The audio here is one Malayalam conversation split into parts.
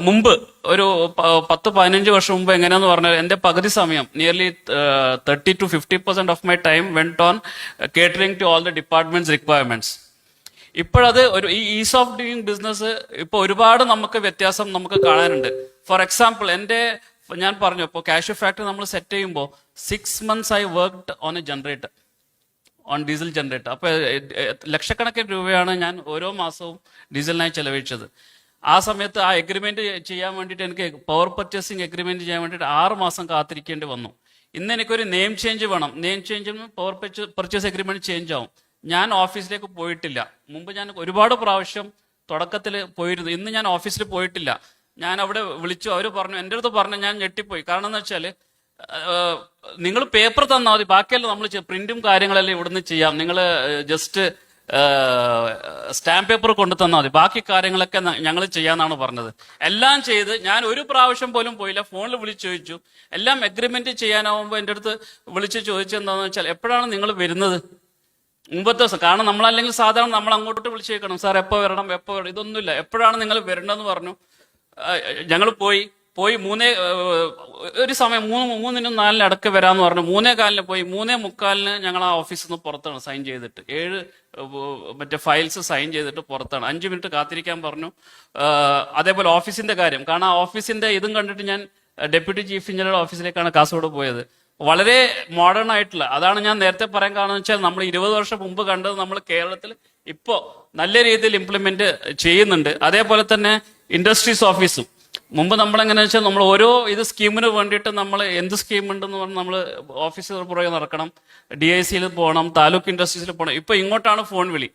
മുമ്പ് ഒരു പത്ത് പതിനഞ്ച് വർഷം മുമ്പ് എങ്ങനെയാന്ന് പറഞ്ഞാൽ എന്റെ പകുതി സമയം nearly thirty to fifty percent of my time went on catering to all the departments requirements ഇപ്പോഴത് ഒരു ഈ ഈസ് ഓഫ് ഡൂയിങ് ബിസിനസ് ഇപ്പൊ ഒരുപാട് നമുക്ക് വ്യത്യാസം നമുക്ക് കാണാനുണ്ട്. ഫോർ എക്സാമ്പിൾ എന്റെ ഞാൻ പറഞ്ഞു ഇപ്പോൾ കാഷ്യൂ ഫാക്ടറി നമ്മൾ സെറ്റ് ചെയ്യുമ്പോൾ six months I worked on a generator on diesel generator അപ്പൊ എ- എ- ലക്ഷക്കണക്കിന് രൂപയാണ് ഞാൻ ഓരോ മാസവും ഡീസലിനായി ചെലവഴിച്ചത്. ആ സമയത്ത് ആ എഗ്രിമെന്റ് ചെയ്യാൻ വേണ്ടിയിട്ട് എനിക്ക് പവർ പർച്ചേസിംഗ് എഗ്രിമെന്റ് ചെയ്യാൻ വേണ്ടിയിട്ട് ആറ് മാസം കാത്തിരിക്കേണ്ടി വന്നു. ഇന്ന് എനിക്കൊരു നെയിം ചേഞ്ച് വേണം. Name change power purchase agreement change ആവും. ഞാൻ ഓഫീസിലേക്ക് പോയിട്ടില്ല. മുമ്പ് ഞാൻ ഒരുപാട് പ്രാവശ്യം തുടക്കത്തിൽ പോയിരുന്നു. ഇന്ന് ഞാൻ ഓഫീസിൽ പോയിട്ടില്ല. ഞാൻ അവിടെ വിളിച്ചു. അവർ പറഞ്ഞു എന്റെ അടുത്ത് പറഞ്ഞു ഞാൻ ഞെട്ടിപ്പോയി. കാരണം എന്ന് വെച്ചാൽ നിങ്ങൾ പേപ്പർ തന്നാൽ മതി. ബാക്കിയെല്ലാം നമ്മൾ പ്രിന്റും കാര്യങ്ങളെല്ലാം ഇവിടുന്ന് ചെയ്യാം. നിങ്ങൾ ജസ്റ്റ് സ്റ്റാമ്പ് പേപ്പർ കൊണ്ടു തന്നാൽ മതി. ബാക്കി കാര്യങ്ങളൊക്കെ ഞങ്ങൾ ചെയ്യാന്നാണ് പറഞ്ഞത്. എല്ലാം ചെയ്ത് ഞാൻ ഒരു പ്രാവശ്യം പോലും പോയില്ല. ഫോണിൽ വിളിച്ചു ചോദിച്ചു. എല്ലാം അഗ്രിമെന്റ് ചെയ്യാനാവുമ്പോൾ എന്റെ അടുത്ത് വിളിച്ച് ചോദിച്ചെന്താന്ന് വെച്ചാൽ എപ്പോഴാണ് നിങ്ങൾ വരുന്നത്? മുമ്പത്തെ ദിവസം. കാരണം നമ്മളല്ലെങ്കിൽ സാധാരണ നമ്മൾ അങ്ങോട്ട് വിളിച്ചേക്കണം. സാർ എപ്പോൾ വരണം? എപ്പോൾ ഇതൊന്നുമില്ല. എപ്പോഴാണ് നിങ്ങൾ വരേണ്ടതെന്ന് പറഞ്ഞു. ഞങ്ങൾ പോയി. പോയി മൂന്നേ ഒരു സമയം മൂന്ന് മൂന്നിനും നാലിന് അടക്ക വരാമെന്ന് പറഞ്ഞു. മൂന്നേ കാലിന് പോയി മൂന്നേ മുക്കാലിന് ഞങ്ങൾ ആ ഓഫീസിൽ നിന്ന് പുറത്താണ് സൈൻ ചെയ്തിട്ട്. ഏഴ് മറ്റേ ഫയൽസ് സൈൻ ചെയ്തിട്ട് പുറത്താണ്. അഞ്ച് മിനിറ്റ് കാത്തിരിക്കാൻ പറഞ്ഞു. അതേപോലെ ഓഫീസിന്റെ കാര്യം. കാരണം ആ ഓഫീസിന്റെ ഇതും കണ്ടിട്ട് ഞാൻ ഡെപ്യൂട്ടി ചീഫ് എഞ്ചിനീയറുടെ ഓഫീസിലേക്കാണ് കാസർഗോഡ് പോയത്. വളരെ മോഡേൺ ആയിട്ടുള്ള അതാണ് ഞാൻ നേരത്തെ പറയാൻ കാരണം വെച്ചാൽ നമ്മൾ ഇരുപത് വർഷം മുമ്പ് കണ്ടത് നമ്മൾ കേരളത്തിൽ ഇപ്പോ നല്ല രീതിയിൽ ഇംപ്ലിമെന്റ് ചെയ്യുന്നുണ്ട്. അതേപോലെ തന്നെ ഇൻഡസ്ട്രീസ് ഓഫീസും മുമ്പ് നമ്മൾ എങ്ങനെയാണെന്ന് വെച്ചാൽ നമ്മൾ ഓരോ ഇത് സ്കീമിന് വേണ്ടിയിട്ട് നമ്മൾ എന്ത് സ്കീമുണ്ടെന്ന് പറഞ്ഞ് നമ്മൾ ഓഫീസിൽ പുറകെ നടക്കണം ഡി ഐ സിയിൽ പോകണം താലൂക്ക് ഇൻഡസ്ട്രീസിൽ പോകണം ഇപ്പൊ ഇങ്ങോട്ടാണ് ഫോൺ വിളി.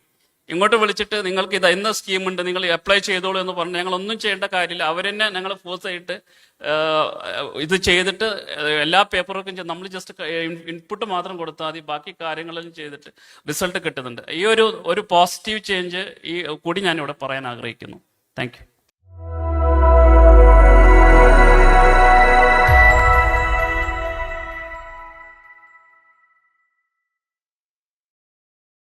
ഇങ്ങോട്ട് വിളിച്ചിട്ട് നിങ്ങൾക്ക് ഇത് എന്ന സ്കീമുണ്ട് നിങ്ങൾ അപ്ലൈ ചെയ്തോളൂ എന്ന് പറഞ്ഞ് ഞങ്ങൾ ഒന്നും ചെയ്യേണ്ട കാര്യമില്ല. അവരെന്നെ ഞങ്ങൾ ഫോഴ്സ് ആയിട്ട് ഇത് ചെയ്തിട്ട് എല്ലാ പേപ്പറൊക്കെ നമ്മൾ ജസ്റ്റ് ഇൻപുട്ട് മാത്രം കൊടുത്താൽ മതി. ബാക്കി കാര്യങ്ങളെല്ലാം ചെയ്തിട്ട് റിസൾട്ട് കിട്ടുന്നുണ്ട്. ഈ ഒരു ഒരു പോസിറ്റീവ് ചേഞ്ച് ഈ കൂടി ഞാൻ ഇവിടെ പറയാൻ ആഗ്രഹിക്കുന്നു. താങ്ക്